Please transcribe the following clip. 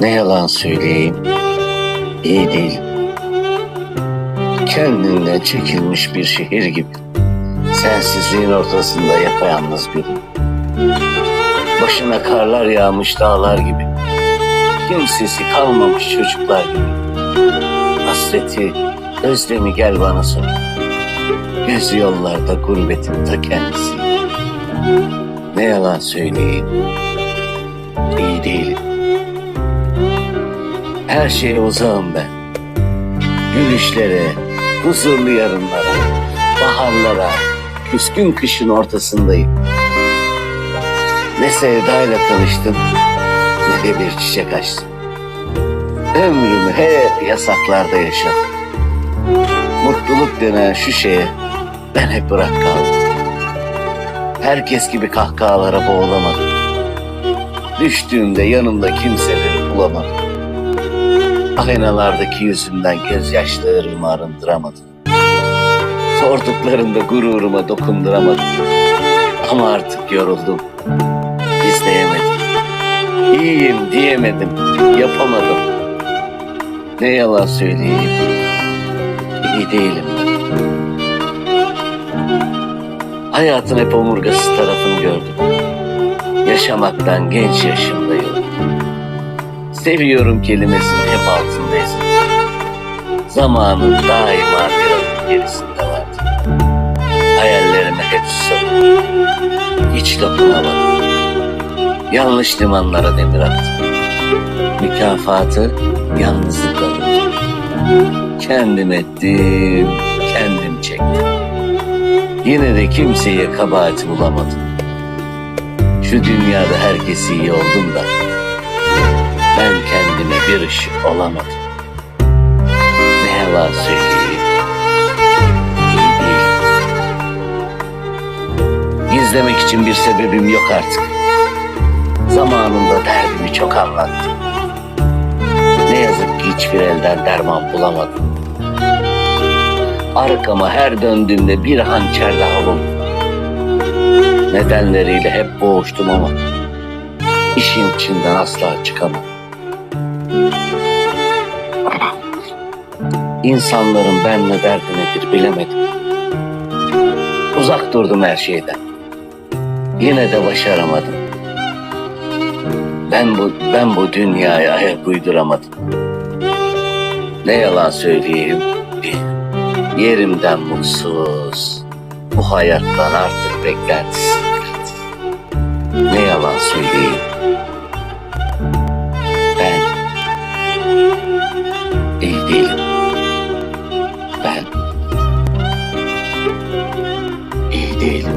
Ne yalan söyleyeyim, iyi değil. Kendinden çekilmiş bir şehir gibi. Sensizliğin ortasında yapayalnız biri. Başına karlar yağmış dağlar gibi. Kimsesi kalmamış çocuklar gibi. Hasreti, özlemi gel bana sor. Göz yollarda gurbetin ta kendisi. Ne yalan söyleyeyim, iyi değilim. Her şeye uzağım ben. Gülüşlere, huzurlu yarınlara, baharlara, küskün kışın ortasındayım. Ne sevdayla tanıştım, ne de bir çiçek açtım. Ömrümü hep yasaklarda yaşadım. Mutluluk denen şu şeye ben hep bırak kaldım. Herkes gibi kahkahalara boğulamadım. Düştüğümde yanımda kimseleri bulamadım. Aynalardaki yüzümden gözyaşlarımı arındıramadım. Sorduklarında gururuma dokunduramadım. Ama artık yoruldum. İzleyemedim. İyiyim diyemedim. Yapamadım. Ne yalan söyleyeyim. İyi değilim. Hayatın hep omurgasız tarafını gördüm. Yaşamaktan genç yaşımdayım. Seviyorum kelimesinin hep altındayız. Zamanın daima bir adım gerisinde vardı. Hayallerime hep susadım. Hiç dokunamadım. Yanlış limanlara demir attım. Mükafatı yalnızlıkla buldum. Kendim ettim, kendim çektim. Yine de kimseye kabahati bulamadım. Şu dünyada herkes iyi oldum da bir ışık olamadım. Ne yalan söyleyeyim. İyi değilim. Gizlemek için bir sebebim yok artık. Zamanında derdimi çok anlattım. Ne yazık ki hiçbir elden derman bulamadım. Arkama her döndüğümde bir hançer daha buldum. Nedenleriyle hep boğuştum ama işin içinden asla çıkamadım. İnsanların benle derdi nedir bilemedim. Uzak durdum her şeyden. Yine de başaramadım. Ben bu ben bu dünyaya ayak uyduramadım. Ne yalan söyleyeyim. Yerimden mutsuz. Bu hayattan artık beklentisiz. Ne yalan söyleyeyim. İyi değilim.